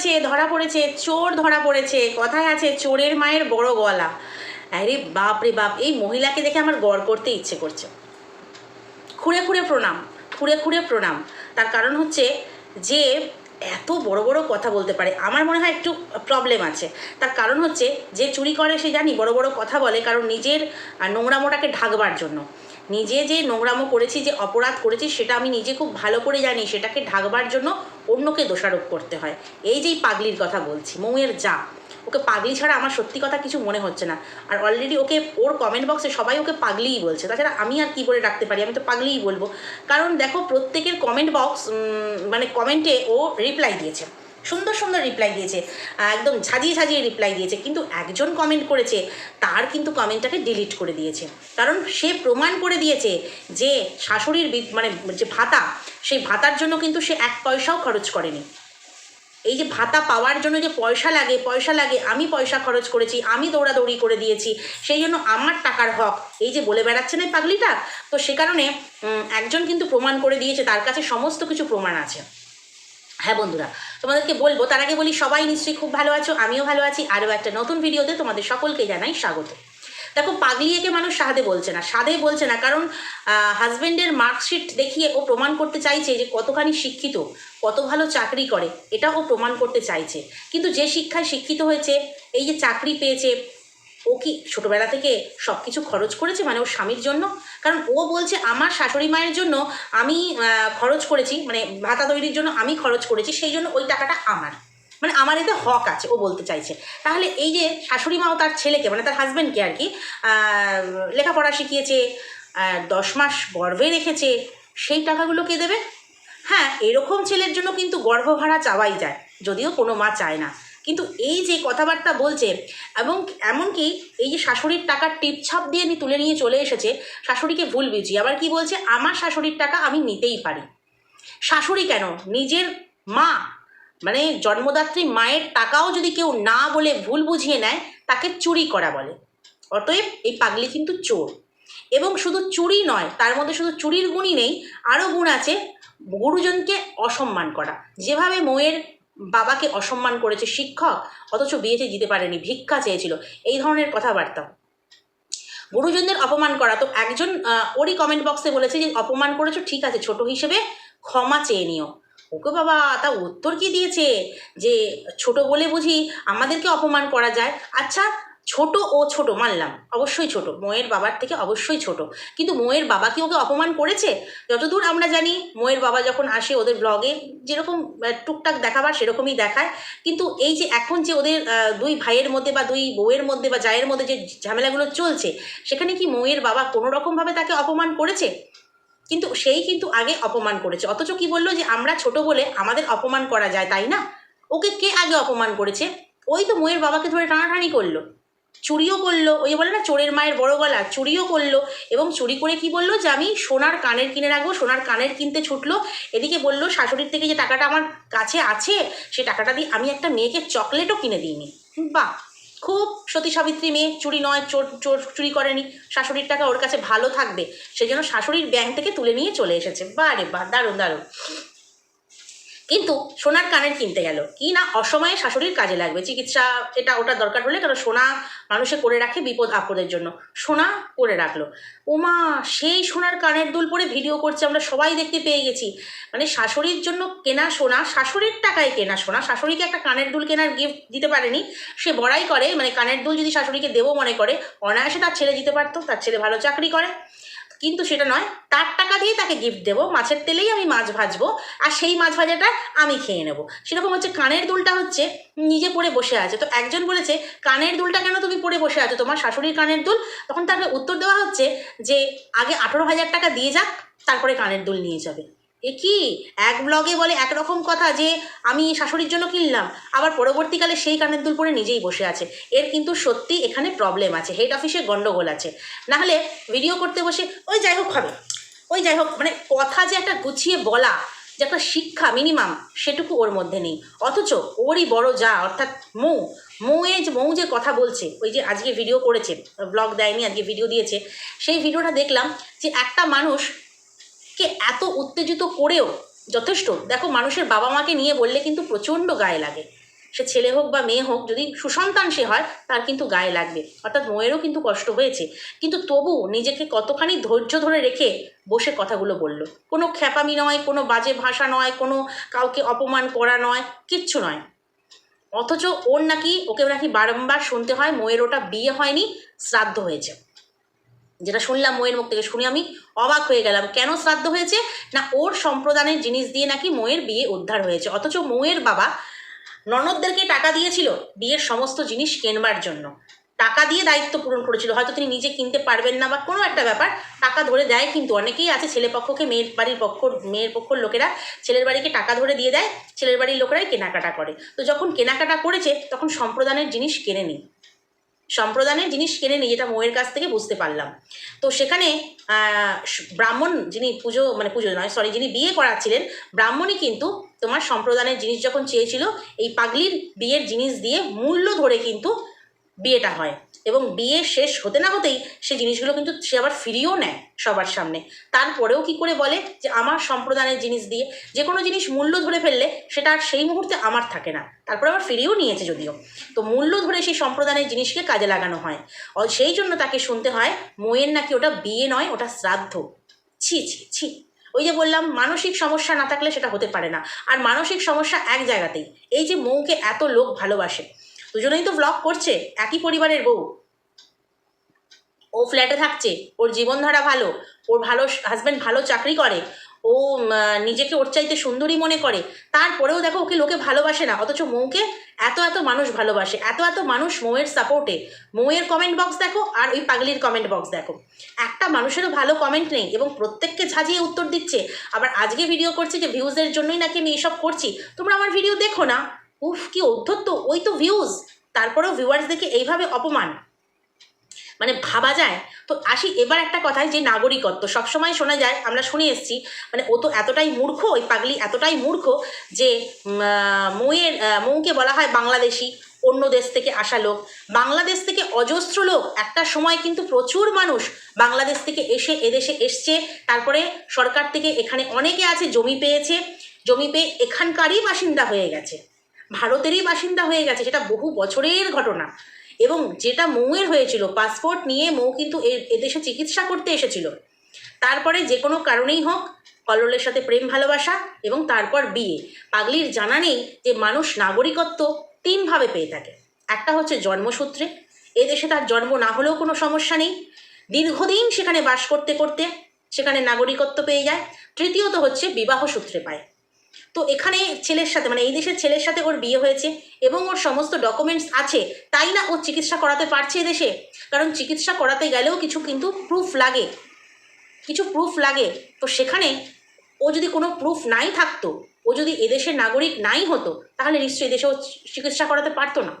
পড়েছে, ধরা পড়েছে, চোর ধরা পড়েছে, কথায় আছে চোরের মায়ের বড় গলা। আরে বাপ রে বাপ, এই মহিলাকে দেখে আমার গড় করতে ইচ্ছে করছে। খুঁড়ে খুঁড়ে প্রণাম, খুঁড়ে খুঁড়ে প্রণাম। তার কারণ হচ্ছে যে এত বড় বড় কথা বলতে পারে, আমার মনে হয় একটু প্রবলেম আছে। তার কারণ হচ্ছে যে চুরি করে সে জানি বড় বড় কথা বলে, কারণ নিজের নোংরামোটাকে ঢাকবার জন্য। নিজে যে নোংরামো করেছি, যে অপরাধ করেছি, সেটা আমি নিজে খুব ভালো করে জানি, সেটাকে ঢাকবার জন্য অন্যকে দোষারোপ করতে হয়। এই যেই পাগলির কথা বলছি, মৌয়ের যা, ওকে পাগলি ছাড়া আমার সত্যি কথা কিছু মনে হচ্ছে না। আর অলরেডি ওকে ওর কমেন্ট বক্সে সবাই ওকে পাগলিই বলছে। তাছাড়া আমি আর কি বলে ডাকতে পারি? আমি তো পাগলিই বলব। কারণ দেখো, প্রত্যেকের কমেন্ট বক্স মানে কমেন্টে ও রিপ্লাই দিয়েছে। সুন্দর সুন্দর রিপ্লাই দিয়েছে। একদম ঝাঁজিয়ে ঝাঁজিয়ে রিপ্লাই দিয়েছে। কিন্তু একজন কমেন্ট করেছে, তার কিন্তু কমেন্টটাকে ডিলিট করে দিয়েছে। কারণ সে প্রমাণ করে দিয়েছে যে শাশুড়ির মানে যে ভাতা, সেই ভাতার জন্য কিন্তু সে এক পয়সাও খরচ করেনি। এই যে ভাতা পাওয়ার জন্য যে পয়সা লাগে পয়সা লাগে, আমি পয়সা খরচ করেছি, আমি দৌড়াদৌড়ি করে দিয়েছি, সেই জন্য আমার টাকার হক, এই যে বলে বেড়াচ্ছে না পাগলিটা? তো সে কারণে একজন কিন্তু প্রমাণ করে দিয়েছে, তার কাছে সমস্ত কিছু প্রমাণ আছে। হ্যাঁ বন্ধুরা, তোমাদেরকে বলব, তার আগে বলি, সবাই নিশ্চয়ই খুব ভালো আছো, আমিও ভালো আছি, আরও একটা নতুন ভিডিওতে তোমাদের সকলকে জানাই স্বাগত। দেখো, পাগলিয়েকে মানুষ সাধে বলছে না, সাধে বলছে না, কারণ হাজবেন্ডের মার্কশিট দেখিয়ে ও প্রমাণ করতে চাইছে যে কতখানি শিক্ষিত, কত ভালো চাকরি করে এটা ও প্রমাণ করতে চাইছে। কিন্তু যে শিক্ষায় শিক্ষিত হয়েছে, এই যে চাকরি পেয়েছে ও কি ছোটবেলা থেকে সব কিছু খরচ করেছে মানে ওর স্বামীর জন্য? কারণ ও বলছে আমার শাশুড়ি মায়ের জন্য আমি খরচ করেছি মানে ভাতা তৈরির জন্য আমি খরচ করেছি, সেই জন্য ওই টাকাটা আমার। মানে আমার এতে হক আছে, ও বলতে চাইছে। তাহলে এই যে শাশুড়ি মাও তার ছেলেকে মানে তার হাজব্যান্ডকে আর কি লেখাপড়া শিখিয়েছে দশ মাস গর্ভে রেখেছে, সেই টাকাগুলো কে দেবে? হ্যাঁ এরকম ছেলের জন্য কিন্তু গর্ভ ভাড়া চাওয়াই যায়, যদিও কোনো মা চায় না। কিন্তু এই যে কথাবার্তা বলছে, এবং এমনকি এই যে শাশুড়ির টাকার টিপছাপ দিয়ে নি তুলে নিয়ে চলে এসেছে, শাশুড়িকে ভুল বুঝিয়ে আবার কি বলছে? আমার শাশুড়ির টাকা আমি নিতেই পারি। শাশুড়ি কেন? নিজের মা মানে জন্মদাত্রী মায়ের টাকাও যদি কেউ না বলে ভুল বুঝিয়ে নেয়, তাকে চুরি করা বলে। অতএব এই পাগলি কিন্তু চোর। এবং শুধু চুরি নয়, তার মধ্যে শুধু চুরির গুণই নেই, আরও গুণ আছে গুরুজনকে অসম্মান করা। যেভাবে মোয়ের বাবাকে অসম্মান করেছে শিক্ষক, অথচ বিয়েতে দিতে পারেনি, ভিক্ষা চেয়েছিল। এই ধরনের কথাবার্তা। গুরুজনদের অপমান করা। তো একজন ওরই কমেন্ট বক্সে বলেছে যে, অপমান করেছ, ঠিক আছে, ছোট হিসেবে ক্ষমা চেয়ে নিও। ওকে বাবা, তা উত্তর কি দিয়েছে? যে, ছোট বলে বুঝি আমাদেরকে অপমান করা যায়? আচ্ছা ছোট ও ছোট, মানলাম। অবশ্যই ছোট। মোয়ের বাবার থেকে অবশ্যই ছোট। কিন্তু মোয়ের বাবা কি ওকে অপমান করেছে? যতদূর আমরা জানি, মোয়ের বাবা যখন আসে ওদের ব্লগে যেরকম টুকটাক দেখাবার সেরকমই দেখায়। কিন্তু এই যে এখন যে ওদের দুই ভাইয়ের মধ্যে বা দুই বউয়ের মধ্যে বা জায়ের মধ্যে যে ঝামেলাগুলো চলছে, সেখানে কি মোয়ের বাবা কোনো রকমভাবে তাকে অপমান করেছে? কিন্তু সেই কিন্তু আগে অপমান করেছে। অথচ কি বলল যে আমরা ছোট বলে আমাদের অপমান করা যায়, তাই না? ওকে কে আগে অপমান করেছে? ওই তো মোয়ের বাবাকে ধরে টানাটানি করল। চুরিও করল, ওই বলে না, চোরের মায়ের বড় গলা, চুরিও করল এবং চুরি করে কি বলল যে, আমি সোনার কানের কিনে রাখব, সোনার কানের কিনতে ছুটলো, এদিকে বলল শাশুড়ির থেকে যে টাকাটা আমার কাছে আছে, সে টাকাটা দিয়ে আমি একটা মেয়েকে চকলেটও কিনে দিইনি। বাহ! খুব সতী সাবিত্রী মেয়ে, চুরি নয়, চোর চোর চুরি করেনি, শাশুড়ির টাকা ওর কাছে ভালো থাকবে, সেই জন্য শাশুড়ির ব্যাংক থেকে তুলে নিয়ে চলে এসেছে। বারে বা দারুণ দারুণ। কিন্তু সোনার কানের কিনতে গেল। কি না অসময়ে শাশুড়ির কাজে লাগবে? চিকিৎসা এটা ওটা দরকার হলে কারণ সোনা মানুষে করে রাখে বিপদ আপদের জন্য। সোনা করে রাখল। ওমা, সেই সোনার কানের দুল পরে ভিডিও করছে, আমরা সবাই দেখতে পেয়ে গেছি। মানে শাশুড়ির জন্য কেনা সোনা, শাশুড়ির টাকায় কেনা সোনা, শাশুড়িকে একটা কানের দুল কেনার গিফট দিতে পারেনি। সে বড়াই করে মানে কানের দুল যদি শাশুড়িকে দেবো মনে করে, অনায়াসে তার ছেলে দিতে পারতো, তার ছেলে ভালো চাকরি করে। কিন্তু সেটা নয়, তার টাকা দিয়ে তাকে গিফট দেবো, মাছের তেলেই আমি মাছ ভাজবো, আর সেই মাছ ভাজাটা আমি খেয়ে নেব। সেরকম হচ্ছে কানের দুলটা হচ্ছে নিজে পরে বসে আছে। তো একজন বলেছে, কানের দুলটা কেন তুমি পরে বসে আছো? তোমার শাশুড়ির কানের দুল? তখন তাকে উত্তর দেওয়া হচ্ছে যে, আগে আঠেরো হাজার টাকা দিয়ে যাক, তারপরে কানের দুল নিয়ে যাবে। এ কি? এক ব্লগে বলে একরকম কথা যে আমি শাশুড়ির জন্য কিনলাম, আবার পরবর্তীকালে সেই কানের দুল পরে নিজেই বসে আছে। এর কিন্তু সত্যি এখানে প্রবলেম আছে হেড অফিসে গন্ডগোল আছে। নাহলে ভিডিও করতে বসে, ওই যাই হোক হবে, ওই যাই হোক। মানে কথা যে একটা গুছিয়ে বলা, যে একটা শিক্ষা মিনিমাম সেটুকু ওর মধ্যে নেই। অথচ ওরই বড় যা, অর্থাৎ মৌ, মৌয়ে যে, মৌ যে কথা বলছে, ওই যে আজকে ভিডিও করেছে ব্লগ দেয়নি, আজকে ভিডিও দিয়েছে, সেই ভিডিওটা দেখলাম যে একটা মানুষ কে এত উত্তেজিত করেও যথেষ্ট? দেখো, মানুষের বাবা মাকে নিয়ে বললে কিন্তু প্রচণ্ড গায়ে লাগে। সে ছেলে হোক বা মেয়ে হোক, যদি সুসন্তান সে হয়, তার কিন্তু গায়ে লাগবে। অর্থাৎ ময়েরও কিন্তু কষ্ট হয়েছে। কিন্তু তবু নিজেকে কতখানি ধৈর্য ধরে রেখে বসে কথাগুলো বলল। কোনো খ্যাপামি নয়, কোনো বাজে ভাষা নয়, কোনো কাউকে অপমান করা নয়, কিচ্ছু নয়। অথচ ওর নাকি, ওকে নাকি বারংবার শুনতে হয়, ময়ের ওটা বিয়ে হয়নি, শ্রাদ্ধ হয়েছে। যেটা শুনলাম মোয়ের মুখ থেকে শুনে আমি অবাক হয়ে গেলাম। কেন শ্রাদ্ধ হয়েছে? না, ওর সম্প্রদানের জিনিস দিয়ে নাকি মোয়ের বিয়ে উদ্ধার হয়েছে। অথচ মোয়ের বাবা ননদদেরকে টাকা দিয়েছিল বিয়ের সমস্ত জিনিস কেনবার জন্য। টাকা দিয়ে দায়িত্ব পূরণ করেছিল। হয়তো তিনি নিজে কিনতে পারবেন না বা কোনো একটা ব্যাপার, টাকা ধরে দেয় কিন্তু অনেকেই আছে ছেলে পক্ষকে, মেয়ের বাড়ির পক্ষ, মেয়ের পক্ষর লোকেরা ছেলের বাড়িকে টাকা ধরে দিয়ে দেয়, ছেলের বাড়ির লোকেরাই কেনাকাটা করে। তো যখন কেনাকাটা করেছে, তখন সম্প্রদানের জিনিস কেনে নি সম্প্রদানের জিনিস কিনে নিই যেটা মোয়ের কাছ থেকে বুঝতে পারলাম। তো সেখানে ব্রাহ্মণ যিনি পুজো মানে পুজো নয় সরি যিনি বিয়ে করাচ্ছিলেন, ব্রাহ্মণই কিন্তু তোমার সম্প্রদানের জিনিস যখন চেয়েছিল, এই পাগলির বিয়ের জিনিস দিয়ে মূল্য ধরে কিন্তু বিয়েটা হয়। এবং বিয়ে শেষ হতে না হতেই সে জিনিসগুলো কিন্তু সে আবার ফিরিয়েও নেয় সবার সামনে। তারপরেও কি করে বলে যে, আমার সম্প্রদানের জিনিস দিয়ে যে কোনো জিনিস মূল্য ধরে ফেললে সেটা আর সেই মুহূর্তে আমার থাকে না। তারপরে আবার ফিরিয়েও নিয়েছে যদিও। তো মূল্য ধরে সেই সম্প্রদানের জিনিসকে কাজে লাগানো হয়। সেই জন্য তাকে শুনতে হয় মোয়ের নাকি ওটা বিয়ে নয়, ওটা শ্রাদ্ধ। ছি ছি ছি। ওই যে বললাম, মানসিক সমস্যা না থাকলে সেটা হতে পারে না। আর মানসিক সমস্যা এক জায়গাতেই। এই যে মৌকে এত লোক ভালোবাসে দুজনেই তো ব্লগ করছে, একই পরিবারের বউ। ও ফ্ল্যাটে থাকছে, ওর জীবনধারা ভালো, ওর ভালো হাজব্যান্ড ভালো চাকরি করে, ও নিজেকে ওর চাইতে সুন্দরী মনে করে। তারপরেও দেখো ওকে লোকে ভালোবাসে না, অথচ মৌকে এত এত মানুষ ভালোবাসে, এত এত মানুষ মৌয়ের সাপোর্টে মৌয়ের কমেন্ট বক্স দেখো আর ওই পাগলির কমেন্ট বক্স দেখো। একটা মানুষেরও ভালো কমেন্ট নেই এবং প্রত্যেককে ঝাঁঝিয়ে উত্তর দিচ্ছে। আবার আজকে ভিডিও করছে যে ভিউজের জন্যই নাকি আমি এইসব করছি, তোমরা আমার ভিডিও দেখো না। উফ, কি অধ্যত্ত, ওই তো ভিউজ তারপরেও ভিউয়ার্স দেখে এইভাবে অপমান। মানে ভাবা যায়। তো আসি, এবার একটা কথায় যে নাগরিকত্ব। সবসময় শোনা যায়, আমরা শুনে এসেছি মানে ও তো এতটাই মূর্খ, ওই পাগলি এতটাই মূর্খ, যে মৌয়ের মৌকে বলা হয় বাংলাদেশি, অন্য দেশ থেকে আসা লোক। বাংলাদেশ থেকে অজস্র লোক। একটা সময় কিন্তু প্রচুর মানুষ বাংলাদেশ থেকে এসে এদেশে এসছে। তারপরে সরকার থেকে এখানে অনেকে আছে, জমি পেয়েছে। জমি পেয়ে এখানকারই বাসিন্দা হয়ে গেছে। ভারতেরই বাসিন্দা হয়ে গেছে, সেটা বহু বছরের ঘটনা। এবং যেটা মৌয়ের হয়েছিল পাসপোর্ট নিয়ে মৌ কিন্তু এদেশে চিকিৎসা করতে এসেছিল। তারপরে যে কোনো কারণেই হোক, কল্লোলের সাথে প্রেম, ভালোবাসা এবং তারপর বিয়ে। পাগলির জানা নেই যে মানুষ নাগরিকত্ব তিনভাবে পেয়ে থাকে। একটা হচ্ছে জন্মসূত্রে, এদেশে তার জন্ম না হলেও কোনো সমস্যা নেই। দীর্ঘদিন সেখানে বাস করতে করতে সেখানে নাগরিকত্ব পেয়ে যায়। তৃতীয়ত হচ্ছে বিবাহ সূত্রে পায়। তো এখানে ছেলের সাথে মানে এই দেশের ছেলের সাথে ওর বিয়ে হয়েছে এবং ওর সমস্ত ডকুমেন্টস আছে, তাই না ও চিকিৎসা করাতে পারছে এদেশে কারণ চিকিৎসা করাতে গেলেও কিছু কিন্তু প্রুফ লাগে। কিছু প্রুফ লাগে। তো সেখানে ও যদি কোনো প্রুফ নাই থাকতো, ও যদি এদেশের নাগরিক নাই হতো, তাহলে নিশ্চয়ই এদেশে ও চিকিৎসা করাতে পারতো না।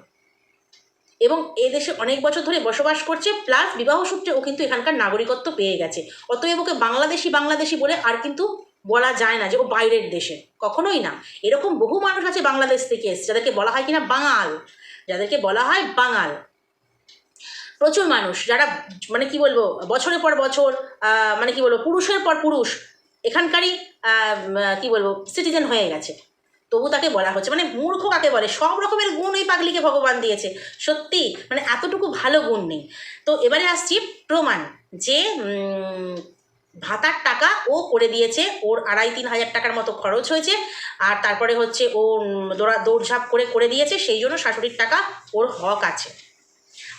এবং এদেশে অনেক বছর ধরে বসবাস করছে প্লাস বিবাহ সূত্রে ও কিন্তু এখানকার নাগরিকত্ব পেয়ে গেছে। অতএব ওকে বাংলাদেশি বাংলাদেশি বলে আর কিন্তু বলা যায় না যে ও বাইরের দেশে, কখনোই না। এরকম বহু মানুষ আছে বাংলাদেশ থেকে এসছে, যাদেরকে বলা হয় কিনা বাঙাল, যাদেরকে বলা হয় বাঙাল। প্রচুর মানুষ, যারা মানে কি বলব, বছরের পর বছর মানে কি বলব, পুরুষের পর পুরুষ, এখানকারই কি বলব সিটিজেন হয়ে গেছে। তবু তাকে বলা হচ্ছে মানে মূর্খ কাকে বলে? সব রকমের গুণ ওই পাগলিকে ভগবান দিয়েছে। সত্যি মানে এতটুকু ভালো গুণ নেই। তো এবারে আসছি প্রমাণ, যে ভাতার টাকা ও করে দিয়েছে। ওর আড়াই তিন হাজার টাকার মতো খরচ হয়েছে। আর তারপরে হচ্ছে ও দৌড়া, দৌড়ঝাঁপ করে করে দিয়েছে। সেই জন্য শাশুড়ির টাকা ওর হক আছে।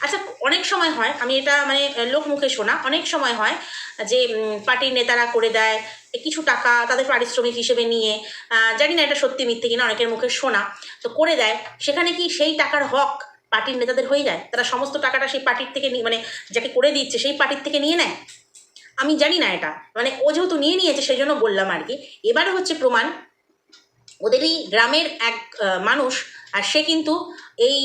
আচ্ছা অনেক সময় হয়, আমি এটা মানে লোক মুখে শোনা, অনেক সময় হয় যে পার্টির নেতারা করে দেয়, কিছু টাকা তাদের পারিশ্রমিক হিসেবে নিয়ে জানি না এটা সত্যি মিথ্যে কিনা, অনেকের মুখে শোনা, তো করে দেয়। সেখানে কি সেই টাকার হক পার্টির নেতাদের হয়ে যায়? তারা সমস্ত টাকাটা সেই পার্টির থেকে মানে যাকে করে দিচ্ছে, সেই পার্টির থেকে নিয়ে নেয়? আমি জানি না এটা। মানে ও যেহেতু নিয়ে নিয়েছে সেই জন্য বললাম আর কি। এবারে হচ্ছে প্রমাণ। ওদেরই গ্রামের এক মানুষ, আর সে কিন্তু এই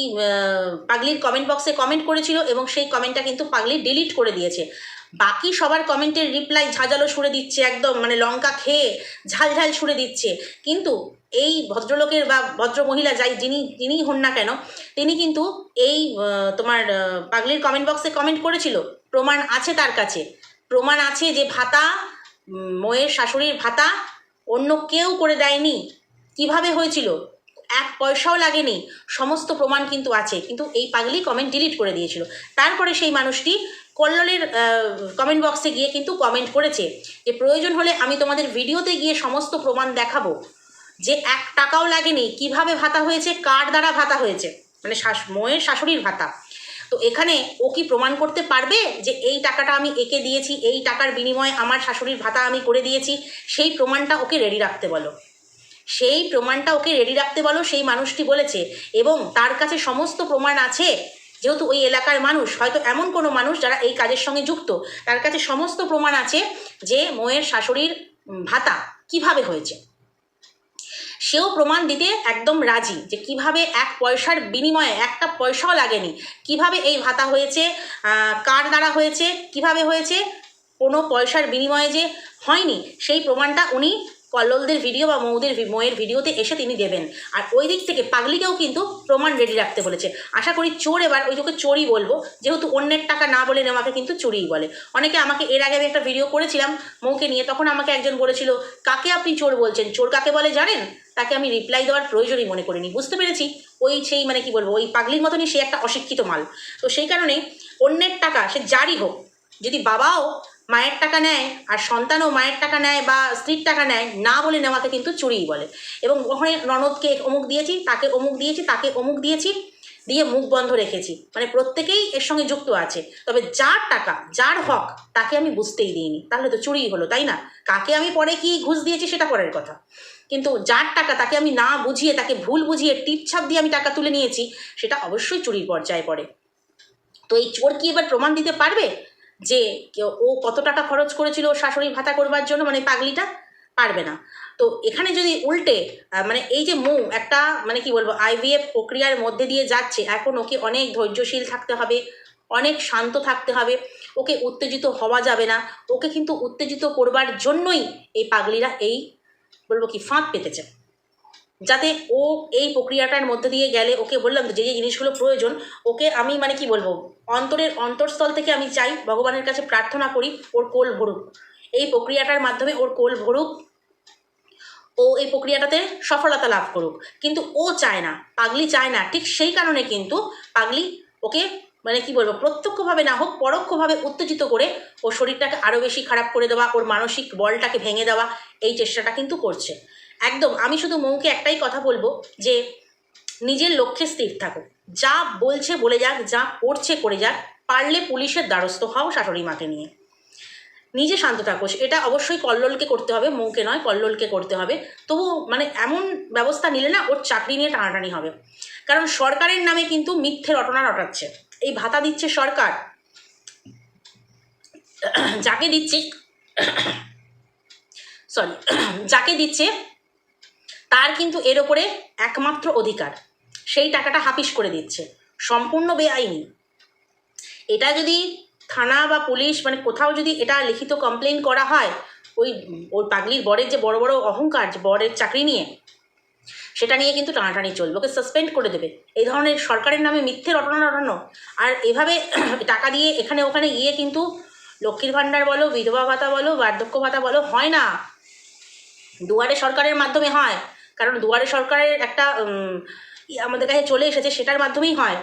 পাগলির কমেন্ট বক্সে কমেন্ট করেছিল এবং সেই কমেন্টটা কিন্তু পাগলি ডিলিট করে দিয়েছে। বাকি সবার কমেন্টের রিপ্লাই ঝাঁঝালো সুরে দিচ্ছে একদম মানে লঙ্কা খেয়ে ঝাল ঝাল সুরে দিচ্ছে। কিন্তু এই ভদ্রলোকের বা ভদ্র মহিলা যাই যিনি যিনিই হন না কেন, তিনি কিন্তু এই তোমার পাগলির কমেন্ট বক্সে কমেন্ট করেছিল। প্রমাণ আছে তার কাছে। প্রমাণ আছে যে ভাতা মোয়ের শাশুড়ির ভাতা অন্য কেউ করে দেয়নি। কীভাবে হয়েছিল? এক পয়সাও লাগেনি। সমস্ত প্রমাণ কিন্তু আছে। কিন্তু এই পাগলি কমেন্ট ডিলিট করে দিয়েছিল। তারপরে সেই মানুষটি কল্লোলের কমেন্ট বক্সে গিয়ে কিন্তু কমেন্ট করেছে যে প্রয়োজন হলে আমি তোমাদের ভিডিওতে গিয়ে সমস্ত প্রমাণ দেখাবো। যে এক টাকাও লাগেনি। কীভাবে ভাতা হয়েছে? কার দ্বারা ভাতা হয়েছে? মানে শাশ, মোয়ের শাশুড়ির ভাতা। তো এখানে ও কি প্রমাণ করতে পারবে যে এই টাকাটা আমি একে দিয়েছি, এই টাকার বিনিময়ে আমার শাশুড়ির ভাতা আমি করে দিয়েছি? সেই প্রমাণটা ওকে রেডি রাখতে বলো। সেই প্রমাণটা ওকে রেডি রাখতে বলো, সেই মানুষটি বলেছে। এবং তার কাছে সমস্ত প্রমাণ আছে। যেহেতু ওই এলাকার মানুষ, হয়তো এমন কোনো মানুষ যারা এই কাজের সঙ্গে যুক্ত, তার কাছে সমস্ত প্রমাণ আছে যে মোয়ের শাশুড়ির ভাতা কীভাবে হয়েছে। সেও প্রমাণ দিতে একদম রাজি যে কীভাবে এক পয়সার বিনিময়ে একটা পয়সাও লাগেনি। কীভাবে এই ভাতা হয়েছে কার দ্বারা হয়েছে, কীভাবে হয়েছে, কোনো পয়সার বিনিময়ে যে হয়নি, সেই প্রমাণটা উনি কল্লোলদের ভিডিও বা মৌদের ময়ের ভিডিওতে এসে তিনি দেবেন। আর ওই দিক থেকে পাগলিকেও কিন্তু প্রমাণ রেডি রাখতে বলেছে। আশা করি চোর এবার, ওই তোকে চোরই বলব, যেহেতু অন্যের টাকা না বলে আমাকে কিন্তু চুরিই বলে। অনেকে আমাকে, এর আগে আমি একটা ভিডিও করেছিলাম মৌকে নিয়ে, তখন আমাকে একজন বলেছিল, কাকে আপনি চোর বলছেন? চোর কাকে বলে জানেন? তাকে আমি রিপ্লাই দেওয়ার প্রয়োজনই মনে করিনি। বুঝতে পেরেছি? ওই সেই মানে কি বলব, ওই পাগলির মতনই সে একটা অশিক্ষিত মাল। তো সেই কারণে অন্যের টাকা সে যারই হোক, যদি বাবাও মায়ের টাকা নেয় আর সন্তানও মায়ের টাকা নেয় বা স্ত্রীর টাকা নেয়, না বলে নেওয়াকে কিন্তু চুরিই বলে। এবং ওখানে ননদকে অমুক দিয়েছি, তাকে অমুক দিয়েছি, তাকে অমুক দিয়েছি, দিয়ে মুখ বন্ধ রেখেছি। মানে প্রত্যেকেই এর সঙ্গে যুক্ত আছে। তবে যার টাকা, যার হক, তাকে আমি বুঝতেই দিইনি। তাহলে তো চুরিই হলো, তাই না? কাকে আমি পরে কি ঘুষ দিয়েছি সেটা পরের কথা। কিন্তু যার টাকা, তাকে আমি না বুঝিয়ে, তাকে ভুল বুঝিয়ে টিপছাপ দিয়ে আমি টাকা তুলে নিয়েছি, সেটা অবশ্যই চুরির পর্যায়ে পড়ে। তো এই চোর কি এবার প্রমাণ দিতে পারবে? যে ও কত টাকা খরচ করেছিল শাশুড়ি ভাতা করবার জন্য মানে পাগলিটা পারবে না। তো এখানে যদি উল্টে মানে এই যে মৌ, একটা মানে কি বলব আইভিএফ প্রক্রিয়ার মধ্যে দিয়ে যাচ্ছে, এখন ওকে অনেক ধৈর্যশীল থাকতে হবে, অনেক শান্ত থাকতে হবে, ওকে উত্তেজিত হওয়া যাবে না, ওকে কিন্তু উত্তেজিত করবার জন্যই এই পাগলিরা এই, বলব কি, ফাঁদ পেতেছে। যাতে ও এই প্রক্রিয়াটার মধ্যে দিয়ে গেলে ওকে বললাম যে যে জিনিসগুলো প্রয়োজন, ওকে আমি মানে কি বলব, অন্তরের অন্তরস্থল থেকে আমি চাই, ভগবানের কাছে প্রার্থনা করি, ওর কোল ভরুক। এই প্রক্রিয়াটার মাধ্যমে ওর কোল ভরুক, ও এই প্রক্রিয়াটাতে সফলতা লাভ করুক। কিন্তু ও চায় না, পাগলি চায় না, ঠিক সেই কারণে কিন্তু পাগলি ওকে মানে কি বলব, প্রত্যক্ষভাবে না হোক, পরোক্ষভাবে উত্তেজিত করে ওর শরীরটাকে আরও বেশি খারাপ করে দেওয়া, ওর মানসিক বলটাকে ভেঙে দেওয়া, এই চেষ্টাটা কিন্তু করছে। একদম, আমি শুধু মৌকে একটাই কথা বলব যে নিজের লক্ষ্যে স্থির থাকো। যা বলছে বলে যাক, যা করছে করে যাক, পারলে পুলিশের দ্বারস্থ হও শাশুড়ি মাকে নিয়ে। নিজে শান্ত থাকো, এটা অবশ্যই কল্লোলকে করতে হবে, মৌকে নয়, কল্লোলকে করতে হবে। তবু মানে এমন ব্যবস্থা নিলে না, ওর চাকরি নিয়ে টানাটানি হবে। কারণ সরকারের নামে কিন্তু মিথ্যে রটনা রটাচ্ছে। এই ভাতা দিচ্ছে সরকার। যাকে দিচ্ছে সরি যাকে দিচ্ছে তার কিন্তু এর ওপরে একমাত্র অধিকার। সেই টাকাটা হাপিস করে দিচ্ছে। সম্পূর্ণ বেআইনি। এটা যদি থানা বা পুলিশ মানে কোথাও যদি এটা লিখিত কমপ্লেন করা হয়, ওই ওই পাগলির বরের যে বড় বড় অহংকার, যে বরের চাকরি নিয়ে, সেটা নিয়ে কিন্তু টানাটানি চলবে। ওকে সাসপেন্ড করে দেবে। এই ধরনের সরকারের নামে মিথ্যে রটনা রটানো। আর এভাবে টাকা দিয়ে এখানে ওখানে গিয়ে কিন্তু লক্ষ্মীর ভাণ্ডার বলো, বিধবা ভাতা বলো, বার্ধক্য ভাতা বলো, হয় না। দুয়ারে সরকারের মাধ্যমে হয়। কারণ দুয়ারে সরকারের একটা আমাদের কাছে চলে এসেছে, সেটার মাধ্যমেই হয়।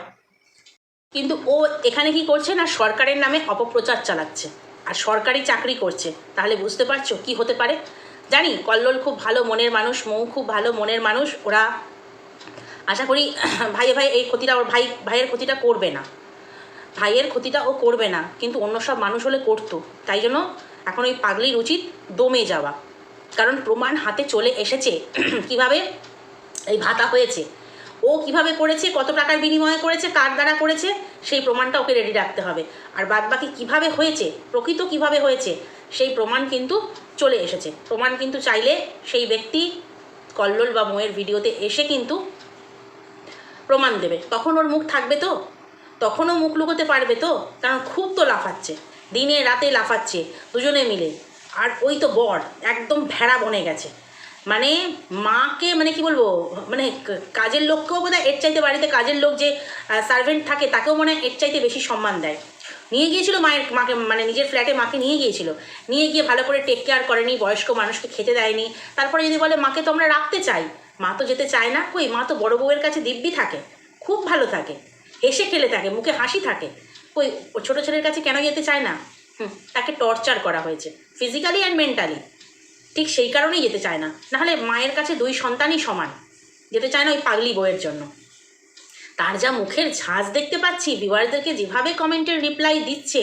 কিন্তু ও এখানে কি করছে না, সরকারের নামে অপপ্রচার চালাচ্ছে। আর সরকারি চাকরি করছে। তাহলে বুঝতে পারছ কি হতে পারে? জানি, কল্লোল খুব ভালো মনের মানুষ, মৌ খুব ভালো মনের মানুষ, ওরা আশা করি ভাই ভাই এই ক্ষতিটা ওর ভাই, ভাইয়ের ক্ষতিটা করবে না। ভাইয়ের ক্ষতিটা ও করবে না, কিন্তু অন্য সব মানুষ হলে করতো। তাই জন্য এখন ওই পাগলির উচিত দমে যাওয়া। কারণ প্রমাণ হাতে চলে এসেছে। কীভাবে এই ভাতা হয়েছে? ও কীভাবে করেছে? কত টাকার বিনিময়ে করেছে? কার দ্বারা করেছে? সেই প্রমাণটা ওকে রেডি রাখতে হবে। আর বাদবাকি কীভাবে হয়েছে? প্রকৃত কীভাবে হয়েছে? সেই প্রমাণ কিন্তু চলে এসেছে। প্রমাণ কিন্তু চাইলে সেই ব্যক্তি কল্লোল বা মোয়ের ভিডিওতে এসে কিন্তু প্রমাণ দেবে। তখন ওর মুখ থাকবে তো? তখনও মুখ লুকোতে পারবে তো? কারণ খুব তো লাফাচ্ছে। দিনে রাতে লাফাচ্ছে। দুজনে মিলে। আর ওই তো বর, একদম ভেড়া বনে গেছে। মানে মাকে মানে কি বলব মানে কাজের লোককেও বোধ এর চাইতে বাড়িতে কাজের লোক যে সার্ভেন্ট থাকে, তাকেও মনে হয় এর চাইতে বেশি সম্মান দেয়। নিয়ে গিয়েছিল মায়ের, মাকে মানে নিজের ফ্ল্যাটে মাকে নিয়ে গিয়েছিল। নিয়ে গিয়ে ভালো করে টেক কেয়ার করেনি, বয়স্ক মানুষকে খেতে দেয়নি। তারপরে যদি বলে, মাকে তো আমরা রাখতে চাই। মা তো যেতে চায় না। কই, মা তো বড় বউয়ের কাছে দিব্যি থাকে, খুব ভালো থাকে। হেসে খেলে থাকে, মুখে হাসি থাকে। কই, ও ছোটো ছেলের কাছে কেন যেতে চায় না? তাকে টর্চার করা হয়েছে ফিজিক্যালি অ্যান্ড মেন্টালি ঠিক সেই কারণেই যেতে চায় না। নাহলে মায়ের কাছে দুই সন্তানই সমান। যেতে চায় না ওই পাগলি বইয়ের জন্য। তার যা মুখের ঝাঁজ দেখতে পাচ্ছি ভিউয়ারদেরকে যেভাবে কমেন্টের রিপ্লাই দিচ্ছে,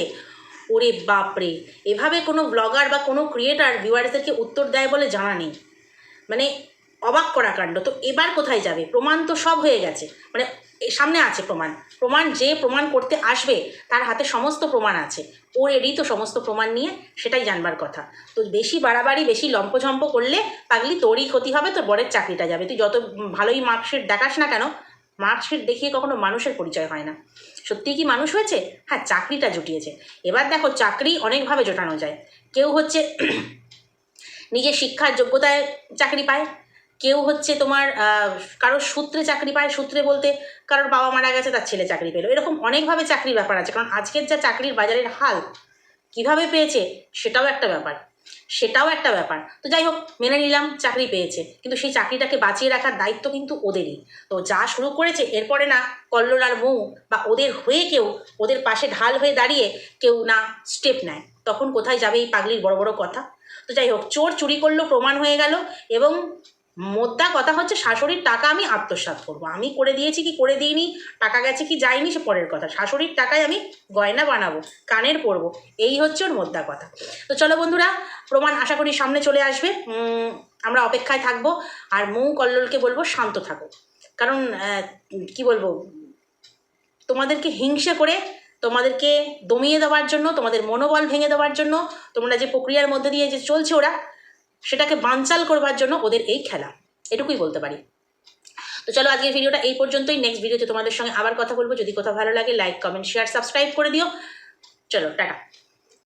ওরে বাপরে, এভাবে কোনো ব্লগার বা কোনো ক্রিয়েটার ভিউয়ার্সদেরকে উত্তর দেয় বলে জানা নেই। মানে অবাক করা কাণ্ড। তো এবার কোথায় যাবে? প্রমাণ তো সব হয়ে গেছে। মানে সামনে আছে প্রমাণ। প্রমাণ যে প্রমাণ করতে আসবে, তার হাতে সমস্ত প্রমাণ আছে। ও রেডি তো সমস্ত প্রমাণ নিয়ে সেটাই জানবার কথা। তো বেশি বাড়াবাড়ি, বেশি লম্পঝম্প করলে পাগলি তোরই ক্ষতি হবে, তোর বরের চাকরিটা যাবে। তুই যত ভালোই মার্কশিট দেখাস না কেন মার্কশিট দেখিয়ে কখনো মানুষের পরিচয় হয় না। সত্যিই কি মানুষ হয়েছে? হ্যাঁ চাকরিটা জুটিয়েছে। এবার দেখো, চাকরি অনেকভাবে জোটানো যায়। কেউ হচ্ছে নিজের শিক্ষার যোগ্যতায় চাকরি পায় কেউ হচ্ছে তোমার কারোর সূত্রে চাকরি পায়, সূত্রে বলতে কারোর বাবা মারা গেছে, তার ছেলে চাকরি পেল। এরকম অনেকভাবে চাকরির ব্যাপার আছে। কারণ আজকের যা চাকরির বাজারের হাল, কীভাবে পেয়েছে, সেটাও একটা ব্যাপার। সেটাও একটা ব্যাপার। তো যাই হোক, মেনে নিলাম, চাকরি পেয়েছে। কিন্তু সেই চাকরিটাকে বাঁচিয়ে রাখার দায়িত্ব কিন্তু ওদেরই। তো যা শুরু করেছে, এরপরে না কল্লোল আর মৌ বা ওদের হয়ে কেউ ওদের পাশে ঢাল হয়ে দাঁড়িয়ে কেউ না স্টেপ নেয়। তখন কোথায় যাবে এই পাগলির বড় বড় কথা? তো যাই হোক, চোর চুরি করল, প্রমাণ হয়ে গেল এবং মোদ্দা কথা হচ্ছে শাশুড়ির টাকা আমি আত্মসাৎ করব। আমি করে দিয়েছি কি করে দিইনি? টাকা গেছে কি যায়নি? সে পরের কথা। শাশুড়ির টাকায় আমি গয়না বানাবো, কানের পরবো, এই হচ্ছে ওর মোদ্দা কথা। তো চলো বন্ধুরা, প্রমাণ আশা করি সামনে চলে আসবে। আমরা অপেক্ষায় থাকব আর মৌ কল্লোলকে বলব শান্ত থাকো। কারণ কি বলব? তোমাদেরকে হিংসে করে, তোমাদেরকে দমিয়ে দেওয়ার জন্য, তোমাদের মনোবল ভেঙে দেওয়ার জন্য, তোমরা যে প্রক্রিয়ার মধ্যে দিয়ে যে চলছে ওরা সেটাকে বানচাল করবার জন্য ওদের এই খেলা। এটুকুই বলতে পারি। তো চলো আজকের ভিডিওটা এই পর্যন্তই। নেক্সট ভিডিওতে তোমাদের সঙ্গে আবার কথা বলব। যদি কোথাও ভালো লাগে লাইক কমেন্ট শেয়ার সাবস্ক্রাইব করে দিও। চলো, টাটা।